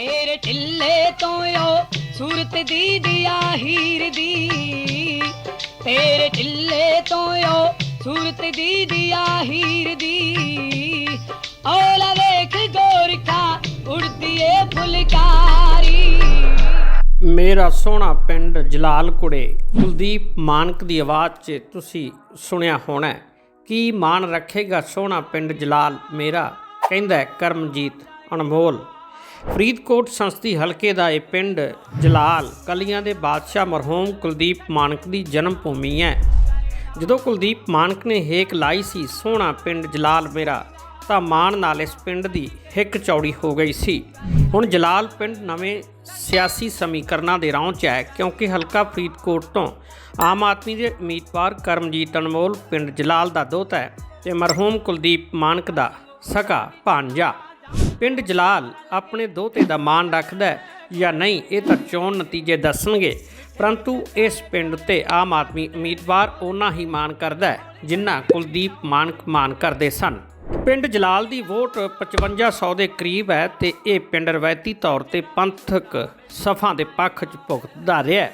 ਤੇਰੇ ਢਿੱਲੇ ਤੋਂ ਓ ਸੂਰਤ ਦੀ ਦਿਆ ਹੀਰ ਦੀ। ਤੇਰੇ ਢਿੱਲੇ ਤੋਂ ਓ ਸੂਰਤ ਦੀ ਦਿਆ ਹੀਰ ਦੀ। ਔਲਾ ਵੇਖ ਗੋਰਖਾ ਉੜਦੀ ਏ ਫੁਲਕਾਰੀ। ਮੇਰਾ ਸੋਹਣਾ ਪਿੰਡ ਜਲਾਲਕੁੜੇ, ਕੁਲਦੀਪ ਮਾਨਕ ਦੀ ਆਵਾਜ਼ 'ਚ ਤੁਸੀਂ ਸੁਣਿਆ ਹੋਣਾ ਕੀ ਮਾਨ ਰੱਖੇਗਾ ਸੋਹਣਾ ਪਿੰਡ ਜਲਾਲ ਮੇਰਾ? ਕਹਿੰਦਾ ਕਰਮਜੀਤ ਅਨਮੋਲ। ਫਰੀਦਕੋਟ ਸੰਸਦੀ ਹਲਕੇ ਦਾ ਇਹ ਪਿੰਡ ਜਲਾਲ ਕਲੀਆਂ ਦੇ ਬਾਦਸ਼ਾਹ ਮਰਹੂਮ ਕੁਲਦੀਪ ਮਾਨਕ ਦੀ ਜਨਮ ਭੂਮੀ ਹੈ। ਜਦੋਂ ਕੁਲਦੀਪ ਮਾਨਕ ਨੇ ਹੇਕ ਲਾਈ ਸੀ, ਸੋਹਣਾ ਪਿੰਡ ਜਲਾਲ ਮੇਰਾ, ਤਾਂ ਮਾਣ ਨਾਲ ਇਸ ਪਿੰਡ ਦੀ ਹਿੱਕ ਚੌੜੀ ਹੋ ਗਈ ਸੀ। ਹੁਣ ਜਲਾਲ ਪਿੰਡ ਨਵੇਂ ਸਿਆਸੀ ਸਮੀਕਰਨਾਂ ਦੇ ਰੌਂ 'ਚ ਹੈ, ਕਿਉਂਕਿ ਹਲਕਾ ਫਰੀਦਕੋਟ ਤੋਂ ਆਮ ਆਦਮੀ ਦੇ ਉਮੀਦਵਾਰ ਕਰਮਜੀਤ ਅਨਮੋਲ ਪਿੰਡ ਜਲਾਲ ਦਾ ਦੋਤਾ ਹੈ ਤੇ ਮਰਹੂਮ ਕੁਲਦੀਪ ਮਾਨਕ ਦਾ ਸਕਾ ਭਾਂਜਾ ਪਿੰਡ ਜਲਾਲ ਆਪਣੇ ਦੋਤੇ ਦਾ ਮਾਣ ਰੱਖਦਾ ਜਾਂ ਨਹੀਂ, ਇਹ ਤਾਂ ਚੋਣ ਨਤੀਜੇ ਦੱਸਣਗੇ। ਪਰੰਤੂ ਇਸ ਪਿੰਡ ਤੇ ਆਮ ਆਦਮੀ ਉਮੀਦਵਾਰ ਉਹਨਾਂ ਹੀ ਮਾਣ ਕਰਦਾ ਹੈ, ਜਿੰਨਾ ਕੁਲਦੀਪ ਮਾਨਕ ਮਾਣ ਕਰਦੇ ਸਨ। ਪਿੰਡ ਜਲਾਲ ਦੀ ਵੋਟ 5500 ਦੇ ਕਰੀਬ ਹੈ ਤੇ ਇਹ ਪਿੰਡ ਰਵਾਇਤੀ ਤੌਰ ਤੇ ਪੰਥਕ ਸਫਾਂ ਦੇ ਪੱਖ 'ਚ ਭੁਗਤਦਾ ਰਿਹਾ ਹੈ।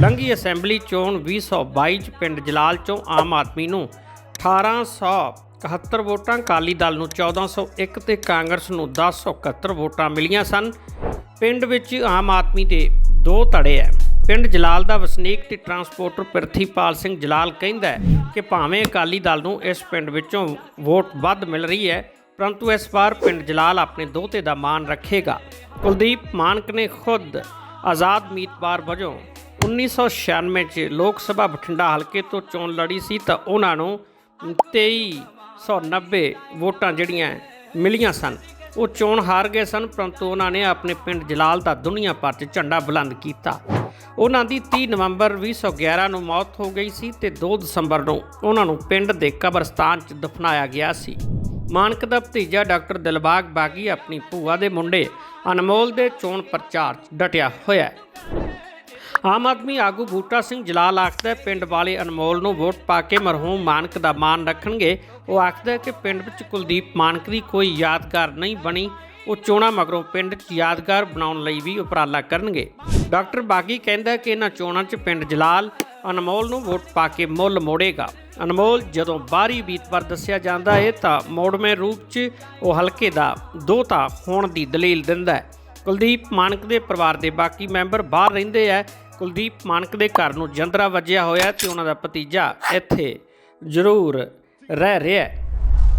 ਲੰਗੀ ਅਸੈਂਬਲੀ ਚੋਣ 2022 'ਚ ਪਿੰਡ ਜਲਾਲ 'ਚੋਂ ਆਮ ਆਦਮੀ ਨੂੰ 1871 ਵੋਟਾਂ, ਅਕਾਲੀ ਦਲ ਨੂੰ 1401 ਤੇ ਕਾਂਗਰਸ ਨੂੰ 1071 ਵੋਟਾਂ ਮਿਲੀਆਂ ਸਨ। ਪਿੰਡ ਵਿੱਚ ਆਮ ਆਦਮੀ ਦੇ ਦੋ ਧੜੇ ਹੈ ਪਿੰਡ ਜਲਾਲ ਦਾ ਵਸਨੀਕ ਤੇ ਟਰਾਂਸਪੋਰਟਰ ਪ੍ਰਿਥੀਪਾਲ ਸਿੰਘ ਜਲਾਲ ਕਹਿੰਦਾ ਕਿ ਭਾਵੇਂ ਅਕਾਲੀ ਦਲ ਨੂੰ ਇਸ ਪਿੰਡ ਵਿੱਚੋਂ ਵੋਟ ਵੱਧ ਮਿਲ ਰਹੀ ਹੈ ਪਰੰਤੂ ਇਸ ਵਾਰ ਪਿੰਡ ਜਲਾਲ ਆਪਣੇ ਦੋਤੇ ਦਾ ਮਾਣ ਰੱਖੇਗਾ। ਕੁਲਦੀਪ ਮਾਨਕ ਨੇ ਖੁਦ ਆਜ਼ਾਦ ਉਮੀਦਵਾਰ ਵਜੋਂ 1996 ਚ ਲੋਕ ਸਭਾ ਬਠਿੰਡਾ ਹਲਕੇ ਤੋਂ ਚੋਣ ਲੜੀ ਸੀ ਤਾਂ ਉਹਨਾਂ ਨੂੰ 2390 ਵੋਟਾਂ ਜਿਹੜੀਆਂ ਮਿਲੀਆਂ ਸਨ, ਉਹ ਚੋਣ ਹਾਰ ਗਏ ਸਨ, ਪਰੰਤੂ ਉਹਨਾਂ ਨੇ ਆਪਣੇ ਪਿੰਡ ਜਲਾਲ ਦਾ ਦੁਨੀਆ ਭਰ 'ਚ ਝੰਡਾ ਬੁਲੰਦ ਕੀਤਾ। ਉਹਨਾਂ ਦੀ 30 ਨਵੰਬਰ 2011 ਨੂੰ ਮੌਤ ਹੋ ਗਈ ਸੀ ਤੇ 2 ਦਸੰਬਰ ਨੂੰ ਉਹਨਾਂ ਨੂੰ ਪਿੰਡ ਦੇ ਕਬਰਸਤਾਨ 'ਚ ਦਫਨਾਇਆ ਗਿਆ ਸੀ। ਮਾਨਕ ਦਾ ਭਤੀਜਾ ਡਾਕਟਰ ਦਿਲਬਾਗ ਬਾਗੀ ਆਪਣੀ ਭੂਆ ਦੇ ਮੁੰਡੇ ਅਨਮੋਲ ਦੇ ਚੋਣ ਪ੍ਰਚਾਰ 'ਚ ਡਟਿਆ ਹੋਇਆ ਹੈ। ਆਮ ਆਦਮੀ ਆਗੂ ਬੂਟਾ ਸਿੰਘ ਜਲਾਲ ਆਖਦਾ ਪਿੰਡ ਵਾਲੇ ਅਨਮੋਲ ਨੂੰ ਵੋਟ ਪਾ ਕੇ ਮਰਹੂਮ ਮਾਨਕ ਦਾ ਮਾਣ ਰੱਖਣਗੇ। ਉਹ ਆਖਦਾ ਕਿ ਪਿੰਡ ਵਿੱਚ ਕੁਲਦੀਪ ਮਾਨਕ ਦੀ ਕੋਈ ਯਾਦਗਾਰ ਨਹੀਂ ਬਣੀ। ਉਹ ਚੋਣਾਂ ਮਗਰੋਂ ਪਿੰਡ 'ਚ ਯਾਦਗਾਰ ਬਣਾਉਣ ਲਈ ਵੀ ਉਪਰਾਲਾ ਕਰਨਗੇ। ਡਾਕਟਰ ਬਾਗੀ ਕਹਿੰਦਾ ਕਿ ਇਹਨਾਂ ਚੋਣਾਂ 'ਚ ਪਿੰਡ ਜਲਾਲ ਅਨਮੋਲ ਨੂੰ ਵੋਟ ਪਾ ਕੇ ਮੁੱਲ ਮੋੜੇਗਾ। ਅਨਮੋਲ, ਜਦੋਂ ਬਾਹਰੀ ਉਮੀਦਵਾਰ ਦੱਸਿਆ ਜਾਂਦਾ ਹੈ, ਤਾਂ ਮੋੜਵੇਂ ਰੂਪ 'ਚ ਉਹ ਹਲਕੇ ਦਾ ਦੋਤਾ ਹੋਣ ਦੀ ਦਲੀਲ ਦਿੰਦਾ ਹੈ। ਕੁਲਦੀਪ ਮਾਨਕ ਦੇ ਪਰਿਵਾਰ ਦੇ ਬਾਕੀ ਮੈਂਬਰ ਬਾਹਰ ਰਹਿੰਦੇ ਆ ਕੁਲਦੀਪ ਮਾਨਕ ਦੇ ਘਰ ਨੂੰ ਜੰਦਰਾ ਵੱਜਿਆ ਹੋਇਆ ਤੇ ਉਹਨਾਂ ਦਾ ਭਤੀਜਾ ਇੱਥੇ ਜ਼ਰੂਰ ਰਹਿ ਰਿਹਾ ਹੈ।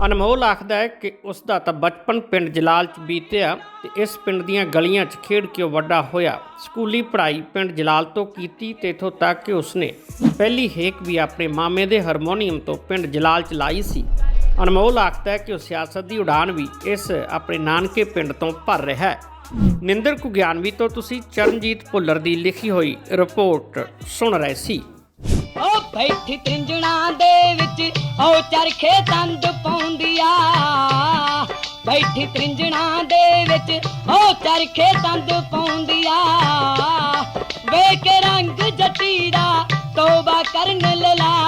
ਅਨਮੋਲ ਆਖਦਾ ਹੈ ਕਿ ਉਸ ਦਾ ਤਾਂ ਬਚਪਨ ਪਿੰਡ ਜਲਾਲ 'ਚ ਬੀਤਿਆ ਤੇ ਇਸ ਪਿੰਡ ਦੀਆਂ ਗਲੀਆਂ 'ਚ ਖੇਡ ਕੇ ਉਹ ਵੱਡਾ ਹੋਇਆ? ਸਕੂਲੀ ਪੜ੍ਹਾਈ ਪਿੰਡ ਜਲਾਲ ਤੋਂ ਕੀਤੀ ਤੇ ਇਥੋਂ ਤੱਕ ਕਿ ਉਸਨੇ ਪਹਿਲੀ ਹੇਕ ਵੀ ਆਪਣੇ ਮਾਮੇ ਦੇ ਹਾਰਮੋਨੀਅਮ ਤੋਂ ਪਿੰਡ ਜਲਾਲ 'ਚ ਲਾਈ ਸੀ। ਅਨਮੋਲ ਆਖਦਾ ਹੈ ਕਿ ਉਹ ਸਿਆਸਤ ਦੀ ਉਡਾਨ ਵੀ ਇਸ ਆਪਣੇ ਨਾਨਕੇ ਪਿੰਡ ਤੋਂ ਭਰ ਰਿਹਾ ਹੈ। ਨਿੰਦਰ ਕੁਗਿਆਨਵੀ ਤੋਂ ਤੁਸੀਂ ਚਰਨਜੀਤ ਭੁੱਲਰ ਦੀ ਲਿਖੀ ਹੋਈ ਰਿਪੋਰਟ ਸੁਣ ਰਹੇ ਸੀ। ਓ ਬੈਠੀ ਤ੍ਰਿੰਜਣਾ ਦੇ ਵਿੱਚ, ਓ ਚਰਖੇ ਤੰਦ ਪਾਉਂਦੀਆ। ਬੈਠੀ ਤ੍ਰਿੰਜਣਾ ਦੇ ਵਿੱਚ, ਓ ਚਰਖੇ ਤੰਦ ਪਾਉਂਦੀਆ। ਵੇਖ ਰੰਗ ਜੱਟੀ ਦਾ ਤੋਬਾ ਕਰਨ ਲਲਾਰੀ